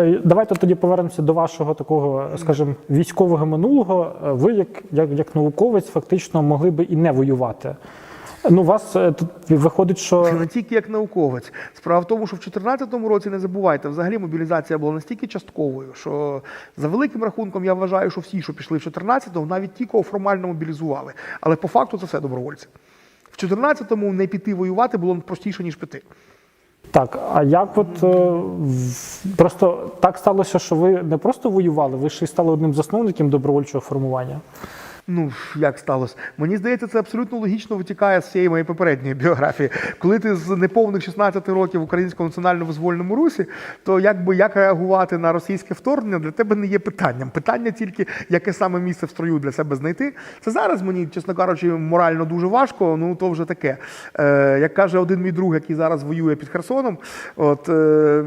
Е, Давайте тоді повернемося до вашого такого, скажімо, військового минулого. Е, Ви, як, як, як науковець, фактично могли би і не воювати. Ну, вас е, тут виходить, що Це не тільки як науковець. Справа в тому, що в 2014 році не забувайте, взагалі мобілізація була настільки частковою, що за великим рахунком я вважаю, що всі, що пішли в 2014-му, навіть ті, кого формально мобілізували. Але по факту це все добровольці. В 2014-му не піти воювати було простіше, ніж піти. Так. А як от е, просто так сталося, що ви не просто воювали, ви ще й стали одним з засновників добровольчого формування. Ну, як сталося? Мені здається, це абсолютно логічно витікає з цієї моєї попередньої біографії. Коли ти з неповних 16 років в українському національно-визвольному русі, то якби як реагувати на російське вторгнення для тебе не є питанням. Питання тільки, яке саме місце в строю для себе знайти. Це зараз мені, чесно кажучи, морально дуже важко. Ну то вже таке. Е, як каже один мій друг, який зараз воює під Херсоном, от е,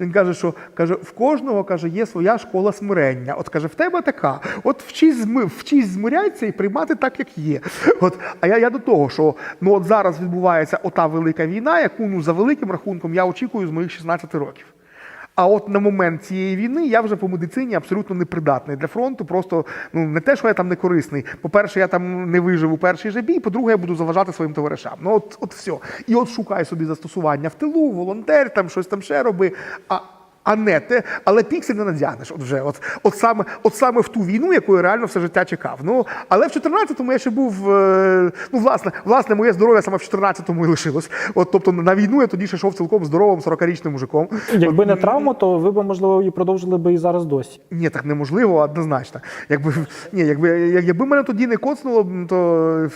він каже, що каже, в кожного каже, є своя школа смирення. От каже, в тебе така. От вчись вчись змирятися і приймати так, як є. От, а я, я до того, що ну от зараз відбувається ота велика війна, яку ну за великим рахунком я очікую з моїх 16 років. А от на момент цієї війни я вже по медицині абсолютно непридатний для фронту. Просто ну не те, що я там не корисний. По-перше, я там не вижив у перший же бій. По-друге, я буду заважати своїм товаришам. Ну от, от все. І от шукай собі застосування в тилу, волонтер, там щось там ще роби. А а не те, але піксель не надягнеш. От вже, от, от саме, от саме в ту війну, яку я реально все життя чекав. Ну але в 14-му я ще був. е, Ну, власне, власне, моє здоров'я саме в 14-му і лишилось. От, тобто на війну я тоді ще йшов цілком здоровим 40-річним мужиком. Якби не травма, то ви б, можливо, і продовжили би і зараз досі. Ні, так неможливо, однозначно. Якби, ні, якби, як- якби мене тоді не коцнуло, то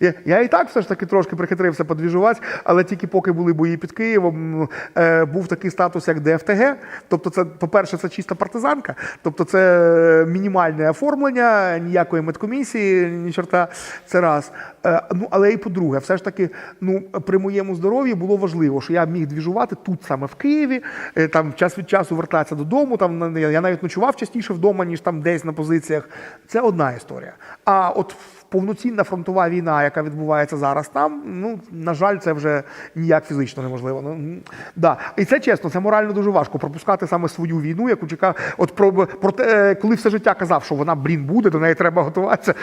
я, я і так все ж таки трошки прихитрився подвіжувати, але тільки поки були бої під Києвом, е, був такий статус, як ДФТГ. Тобто, це, по-перше, це чиста партизанка, тобто це мінімальне оформлення, ніякої медкомісії, ні чорта, це раз. Е, ну, але і по-друге, все ж таки, ну, при моєму здоров'ї було важливо, що я міг двіжувати тут саме в Києві, е, там час від часу вертатися додому. Там я навіть ночував частіше вдома, ніж там десь на позиціях. Це одна історія. А от повноцінна фронтова війна, яка відбувається зараз там, ну на жаль, це вже ніяк фізично неможливо. Ну да. І це чесно, це морально дуже важко пропускати саме свою війну, яку чекав. От про, про те, коли все життя казав, що вона блін буде, до неї треба готуватися.